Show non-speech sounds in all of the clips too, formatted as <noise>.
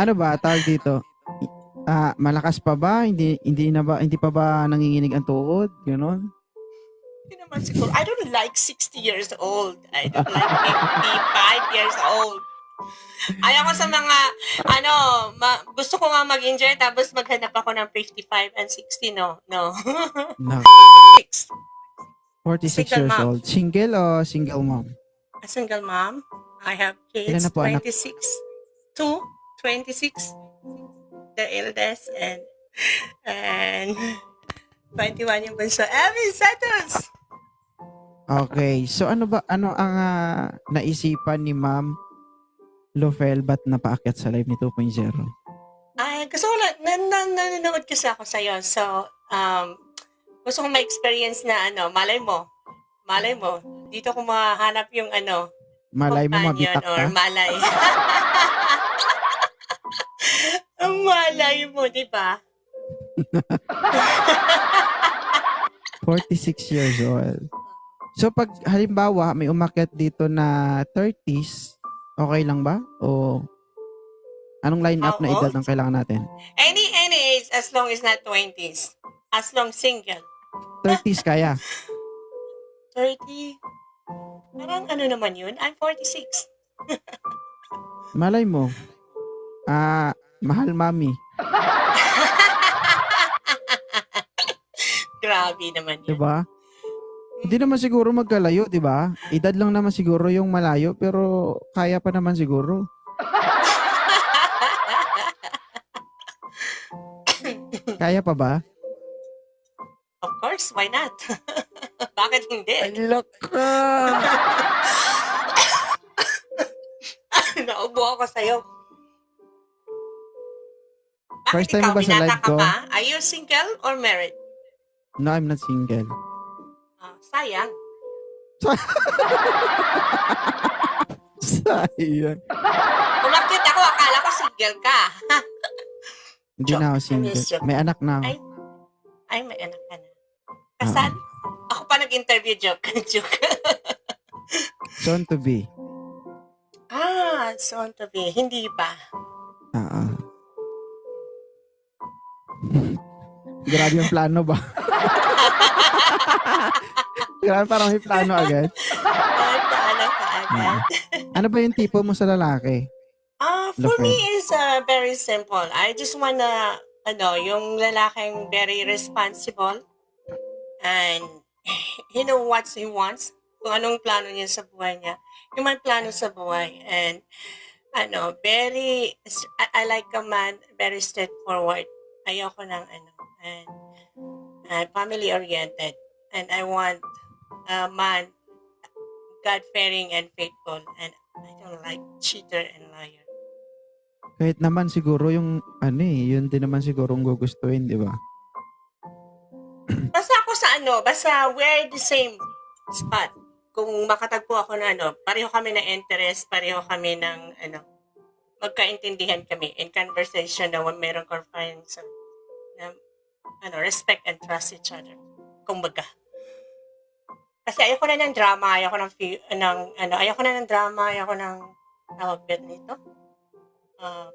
Ano ba tawag dito? Ah, malakas pa ba? Hindi hindi na ba hindi pa ba nanginginig ang tuhod? Ganon. Hindi naman siguro. I don't like 60 years old. I don't like 55 years old. Ayaw ko sa mga, ano, ma- gusto ko nga mag-enjoy tapos maghanap ako ng 55 and 60, no? No. No. Six. 46 Single years mom. old. Single o single mom? A single mom. I have Ilan kids, na po, anak? 26. Two, 26. The eldest and, and 21 yung bunso. Evan Santos! Okay. So ano ba ano ang ah, naisipan ni Ma'am Lofel ba't napaakyat sa live ni 2.0? Ay, gusto ko na, na, na, nanonood kasi ako sa'yo. So, um, gusto kong ma-experience na ano, malay mo, malay mo, dito ko mahanap yung ano, Malay mo companion mabitak ka? or malay. <laughs> Ang malay mo, di ba? <laughs> 46 years old. So pag halimbawa may umakyat dito na 30s, okay lang ba? O anong line-up na Oo. edad ang kailangan natin? Any, any age as long as not 20s. As long single. 30s kaya. 30. Parang ano naman yun? I'm 46. <laughs> Malay mo. Ah, mahal mami. <laughs> Grabe naman yun. 'di ba? Hindi naman siguro magkalayo, 'di ba? Edad lang naman siguro yung malayo pero kaya pa naman siguro. <laughs> Kaya pa ba? Of course, why not? <laughs> Bakit hindi? laka. Naubo ako sa'yo. Bakit First time ikaw, ba sa binata live ka ko? pa? Are you single or married? No, I'm not single. Ah, sayang. Sayang. Umakit ako, akala ko single ka. Hindi na ako single. May anak na ako. Ay. Ay, may anak ka na. Kasal? Ako pa nag-interview joke. <laughs> joke. Soon to be. ah, soon to be. Hindi pa. Oo. Grabe yung plano ba? Grabe parang may plano agad. Ay, paano ka agad? Ano ba yung tipo mo sa lalaki? Ah, for Okay. me is uh, very simple. I just wanna ano, yung lalaking very responsible and <laughs> he know what he wants. Kung anong plano niya sa buhay niya. Yung may plano sa buhay and ano, very I, I like a man very straightforward. Ayoko ng ano and, and family oriented and I want a man God-fearing and faithful and I don't like cheater and liar. Kahit naman siguro yung ano eh, yun din naman siguro ang gugustuhin, di ba? <clears throat> Basta ako sa ano, basta we're the same spot. Kung makatagpo ako na ano, pareho kami ng interest, pareho kami ng ano, magkaintindihan kami in conversation na meron conference na ano, respect and trust each other. Kumbaga. Kasi ayoko na ng drama, ayoko ng, ng ano, ayoko na ng drama, ayoko ng tawag ba nito? Ah,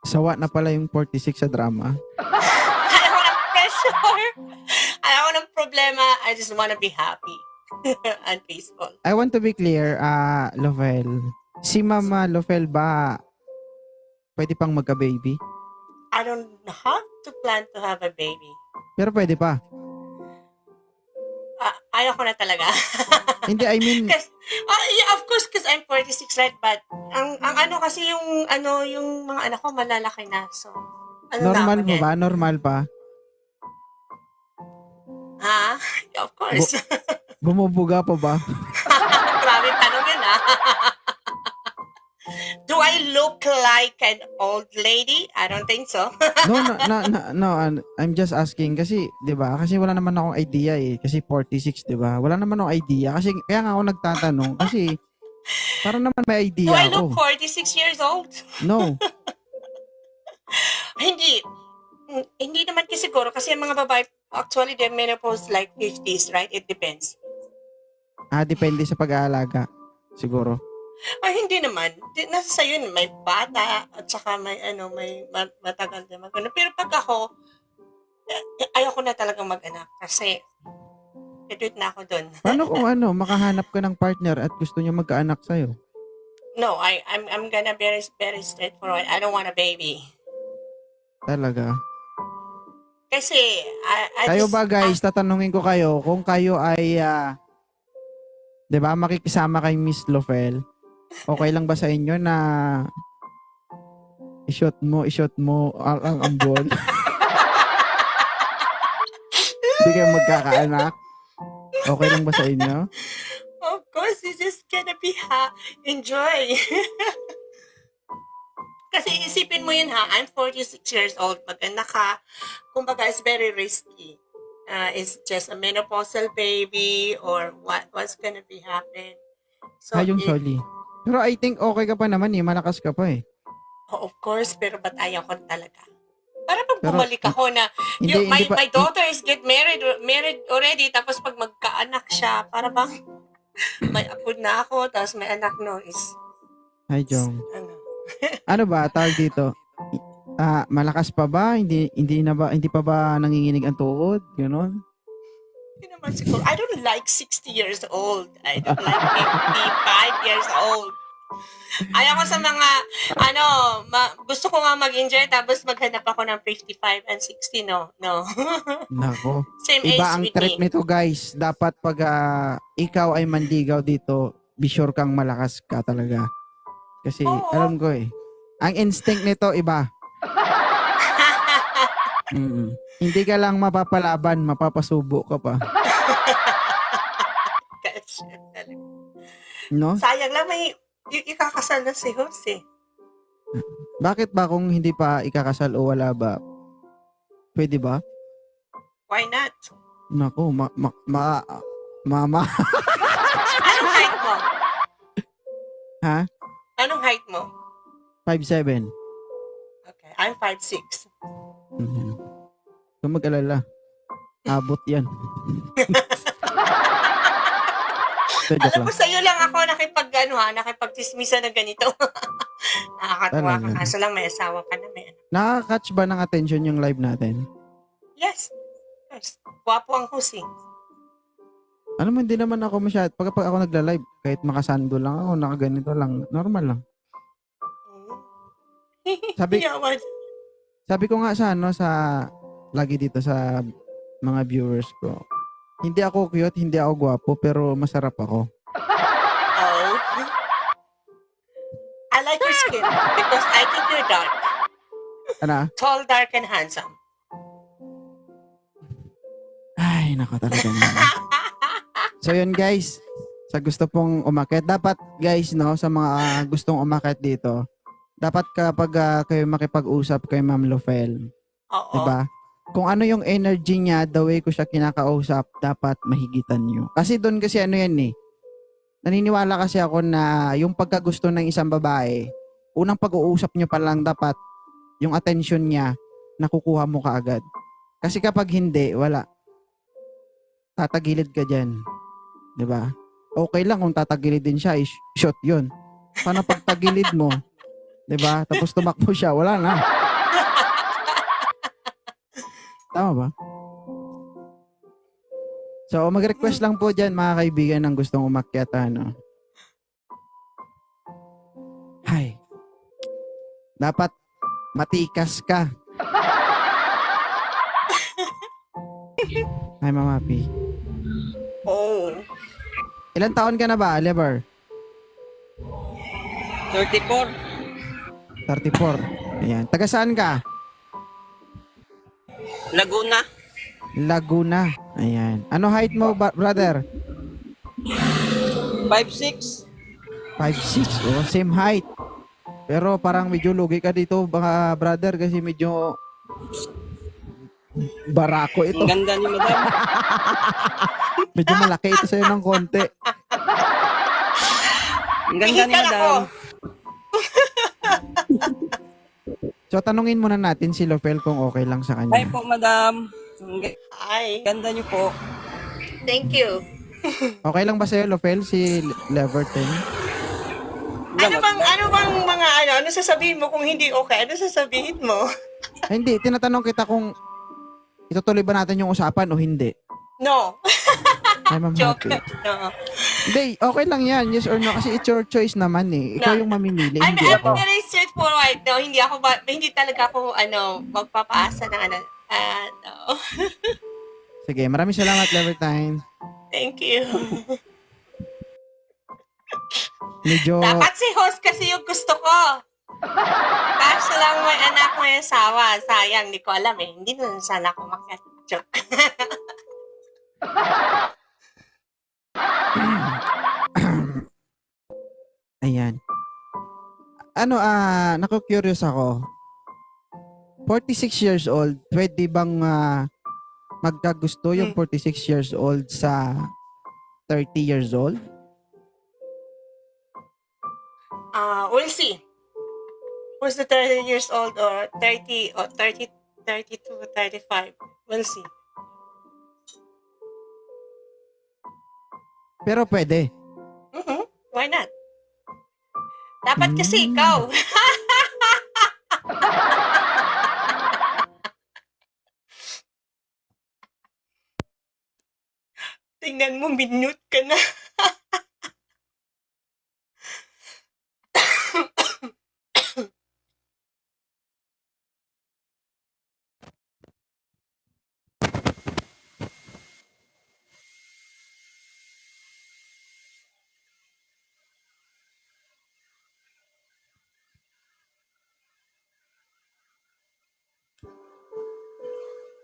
Sawa na pala yung 46 sa drama. <laughs> Ayaw ko ng pressure. Ayaw ko ng problema. I just wanna be happy <laughs> and peaceful. I want to be clear, ah, Lovel. Si Mama Lovel ba pwede pang magka-baby? I don't have to plan to have a baby. Pero pwede pa. Ah, ayaw ko na talaga. <laughs> Hindi, I mean, Kasi, ah, yeah, of course, because I'm 46, right? But, ang, ang ano kasi yung, ano, yung mga anak ko malalaki na. So, ano normal na mo ba? Normal pa? Ha? Yeah, of course. <laughs> Bumubuga pa ba? <laughs> Grabe tanong yun, ah. Do I look like an old lady? I don't think so. <laughs> No, no, no, no, no, I'm just asking kasi, 'di ba? Kasi wala naman akong idea eh, kasi 46, 'di ba? Wala naman akong idea kasi kaya nga ako nagtatanong kasi para naman may Do idea I look ako. 46 years old? No. <laughs> Hindi. Hindi naman kasi siguro kasi ang mga babae actually they're menopause like 50s, right? It depends. Ah, depende sa pag-aalaga siguro. Ay, hindi naman. Di, nasa sa'yo, may bata, at saka may, ano, may ma- matagal na mag ano. Pero pag ako, eh, ayoko na talagang mag-anak kasi graduate na ako doon. Paano kung ano, makahanap ka ng partner at gusto niya magkaanak sa'yo? No, I, I'm, I'm gonna be very, very straightforward. I don't want a baby. Talaga. Kasi, I, I Kayo just, ba guys, tatanungin ko kayo, kung kayo ay, ah, 'di ba makikisama kay Miss Lofel, okay lang ba sa inyo na i-shot mo, i-shot mo ang, ang ambon? Hindi kayo magkakaanak? Okay lang ba sa inyo? Of course, it's just gonna be ha, enjoy. <laughs> Kasi isipin mo yun ha, I'm 46 years old, mag-anak ka, kumbaga it's very risky. Uh, it's just a menopausal baby or what what's gonna be happen. So, Hayong it- Soli. Pero I think okay ka pa naman eh, malakas ka pa eh. oh, of course, pero ba't ayaw ko talaga? Para pag Pero, bumalik ako na, Hindi, yung, my, hindi pa, my daughter is get married married already, tapos pag magkaanak siya, para bang <laughs> may apo na ako, tapos may anak no is, Hi, Jong. ano, <laughs> Ano ba, tawag dito? Ah, malakas pa ba? Hindi hindi na ba hindi pa ba nanginginig ang tuhod? Ganon. Hindi naman siguro. I don't like 60 years old. I don't like 55 years old. Ayaw ko sa mga, ano, ma- gusto ko nga mag-enjoy tapos maghanap ako ng 55 and 60, no? No. <laughs> Nako. Same age Iba ang with trip me. nito, guys. Dapat pag ah, ikaw ay mandigaw dito, be sure kang malakas ka talaga. Kasi Oo. alam ko eh. Ang instinct nito iba. <laughs> Mm. Hindi ka lang mapapalaban, mapapasubo ka pa. <laughs> No? Sayang lang may y- ikakasal na si Jose. Bakit ba kung hindi pa ikakasal o wala ba? Pwede ba? Why not? Nako, ma, ma, ma, mama. Anong height mo? Ha? Anong height mo? 5'7". Okay, I'm 5'6". Mhm. Huwag mag-alala. Abot yan. <laughs> Joke Alam lang. mo, sa'yo lang ako nakipag, ano ha, nakipagtismisa ng ganito. <laughs> Nakakatuwa ka. Talaga. Kaso lang may asawa ka na, may anak. Nakaka-catch ba ng attention yung live natin? Yes. Yes. Gwapo ang Jose. Alam mo, hindi naman ako masyad. Pag, pag ako nagla-live, kahit makasando lang ako, nakaganito lang, normal lang. Sabi- <laughs> Yawan. Sabi ko nga sa ano, sa, lagi dito sa mga viewers ko, hindi ako cute, hindi ako gwapo, pero masarap ako. Oh. I like your skin because I think you're dark. Ano? Tall, dark, and handsome. Ay, nako talaga naman. <laughs> So yun guys, sa gusto pong umakyat, dapat guys no, sa mga gustong umakyat dito, dapat kapag ah, kayo makipag-usap kay Ma'am Lofel, Oo. 'di ba? Kung ano yung energy niya, the way ko siya kinakausap, dapat mahigitan niyo. Kasi doon kasi ano yan eh. Naniniwala kasi ako na yung pagkagusto ng isang babae, unang pag-uusap niyo pa lang dapat yung attention niya nakukuha mo kaagad. Kasi kapag hindi, wala. Tatagilid ka dyan. ba? Okay lang kung tatagilid din siya, shot yun. Paano pag tagilid mo? ba? Tapos tumakbo siya, wala na. Tama ba? So, mag-request lang po dyan mga kaibigan ng gustong umakyat. Ano. Hay. Dapat matikas ka. <laughs> Hi, Mama P. Oh. Ilan taon ka na ba, Lever? 34. 34. Ayan. Taga saan ka? Laguna. Laguna. Ayan. Ano height mo, brother? 5'6". 5'6". Oh, same height. Pero parang medyo lugi ka dito, baka brother, kasi medyo barako ito. Ang ganda ni madam. <laughs> Medyo malaki ito sa'yo ng konti. Ang ganda ni madam. So, tanungin muna natin si Lofel kung okay lang sa Hi kanya. po madam. Ay, ganda niyo po. thank you. Okay lang ba sa'yo, Lofel, si Leverton? Ano bang, ano bang mga ano, ano sasabihin mo kung hindi okay? Ano sasabihin mo? Ay, hindi, tinatanong kita kung itutuloy ba natin yung usapan o hindi. No. <laughs> Ay, ma'am <laughs> Joke. Happy. No. Hindi, okay lang yan. Yes or no. Kasi it's your choice naman eh. Ikaw No. yung mamimili, I'm, hindi I'm ako. very straightforward. No, hindi ako ba, hindi talaga ako ano, magpapaasa ng ano. Ah, no. <laughs> Sige, maraming salamat, Levertine. Thank you. <laughs> Medyo, Dapat si host kasi yung gusto ko. Kaso lang may anak may asawa. Sayang, hindi ko alam eh. Hindi na sana ako makat. Joke. Ayan. Ano, ah, naku-curious ako. 46 years old, pwede bang ah, magkagusto yung 46 years old sa 30 years old? Uh, we'll see. Who's the 30 years old or 30 or 30, 32, 35? We'll see. Pero pwede. Mhm. Why not? Dapat kasi Hmm. ikaw. <laughs> Tingnan mo, minute ka na.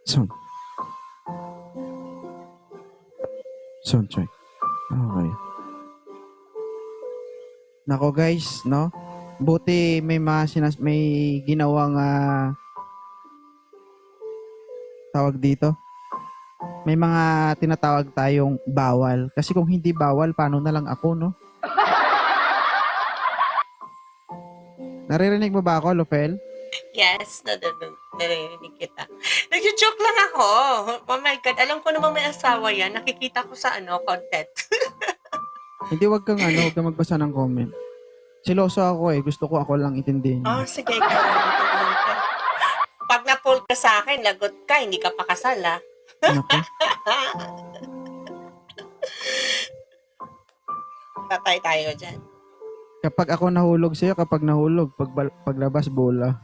Sound. Sound check. Okay. Nako guys, no? Buti may mga sinas may ginawang ah, tawag dito. May mga tinatawag tayong bawal. Kasi kung hindi bawal, paano na lang ako, no? <laughs> Naririnig mo ba ako, Lofel? Yes, na, na, na, naririnig kita. Nag-joke lang ako. Oh my God, alam ko namang may asawa yan. Nakikita ko sa ano, content. <laughs> Hindi, wag kang ano, wag kang magbasa ng comment. Siloso ako eh. Gusto ko ako lang itindihin. Oh, sige, ikaw. lang. Pag na-pull ka sa akin, lagot ka, hindi ka pa kasal, ah. Naku. <laughs> Patay tayo dyan. Kapag ako nahulog sa'yo, kapag nahulog, pag, paglabas, bola.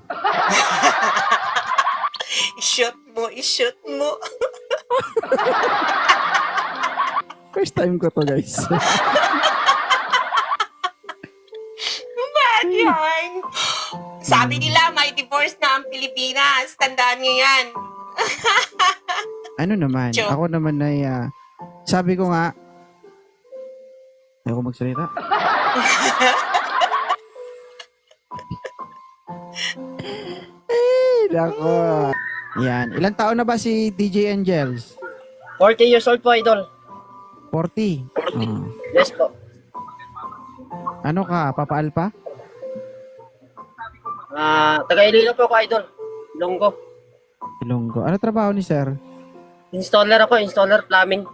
I-shoot mo, i-shoot mo. <laughs> First time ko to, guys. Bad yan. Sabi nila, may divorce na ang Pilipinas. Tandaan niyo yan. <laughs> ano naman, Joke. ako naman ay, ah, sabi ko nga, ayoko magsalita. <laughs> eh, nako. Yan. Ilang taon na ba si DJ Angels? 40 years old po, idol. 40. Ah. Yes po. ano ka, papaal pa? Ah, taga Iloilo po ako, idol. Longgo. Ilonggo. Ano trabaho ni sir? Installer ako, installer plumbing.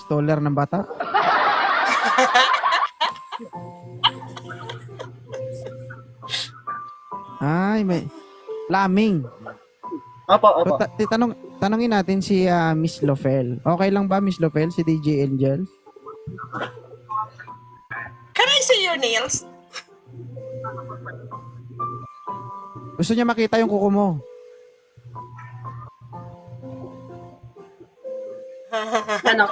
Stoller ng bata? <laughs> Ay, may laming. Opo, So, opo. ta- titanong, tanongin natin si ah, Miss Lofel. Okay lang ba, Miss Lofel, si DJ Angel? Can I see your nails? Gusto niya makita yung kuko mo. Ano?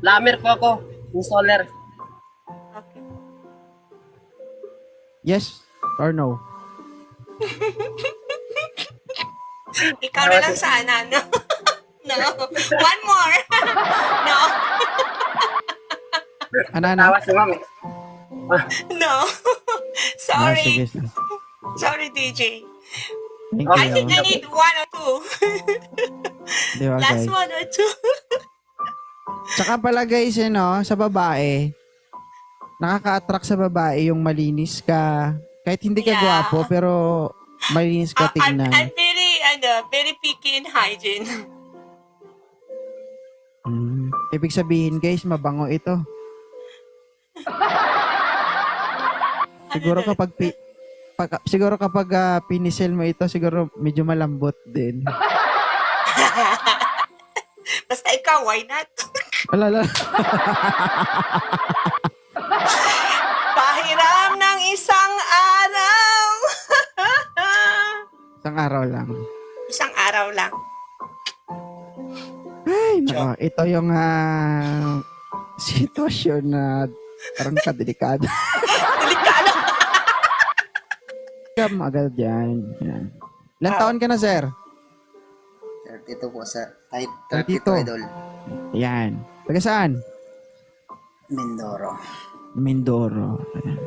Lamer po ako. Installer. Okay. Yes or no? <laughs> Ikaw na lang sana, no? <laughs> no. One more. <laughs> no. Ano, ano? Tawa si ma'am. No. Ah, Sorry. sige. Sorry, DJ. Thank I you. think I need one or two. Di ba, Last guys? one or two. Tsaka pala guys, eh, no, sa babae, nakaka-attract sa babae yung malinis ka. Kahit hindi ka Yeah. gwapo, pero malinis ka Uh, I'm, tignan. I'm very, ano, very picky in hygiene. Mm. Ibig sabihin guys, mabango ito. <laughs> Siguro Ano kapag pi, pag- siguro kapag ah, pinisel mo ito, siguro medyo malambot din. <laughs> Basta ikaw, why not? Alala. Pahiram <laughs> Isang araw lang. isang araw lang. Ay, nako. Ito yung ah, sitwasyon na parang kadelikado. <laughs> Delikado. Kam agad yan. yan. Ilan taon ka na, sir? 32 po sa type 32. 32 idol. Yan. Taga saan? Mindoro. Mindoro. Ayan.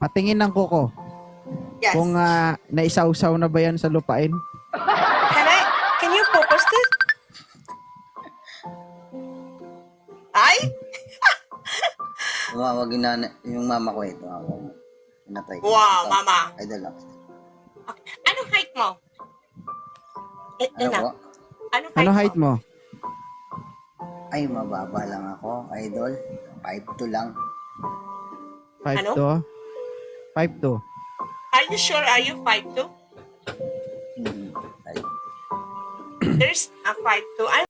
Patingin ng kuko. Yes. Kung ah, naisawsaw na ba yan sa lupain? Can I, can you focus this? Ay? Tumawag yung, nana, yung mama ko eh. Tumawag. Pinatay ko. Wow, Ito, mama. Idol lang. Anong height mo? Eh, Ano ano? po? Anong height, Ano height mo? Ay, mababa lang ako. Idol. 5'2 lang. 5'2"? 5'2". Are you sure? Are you 5'2"? Hmm. There's a 5'2". I'm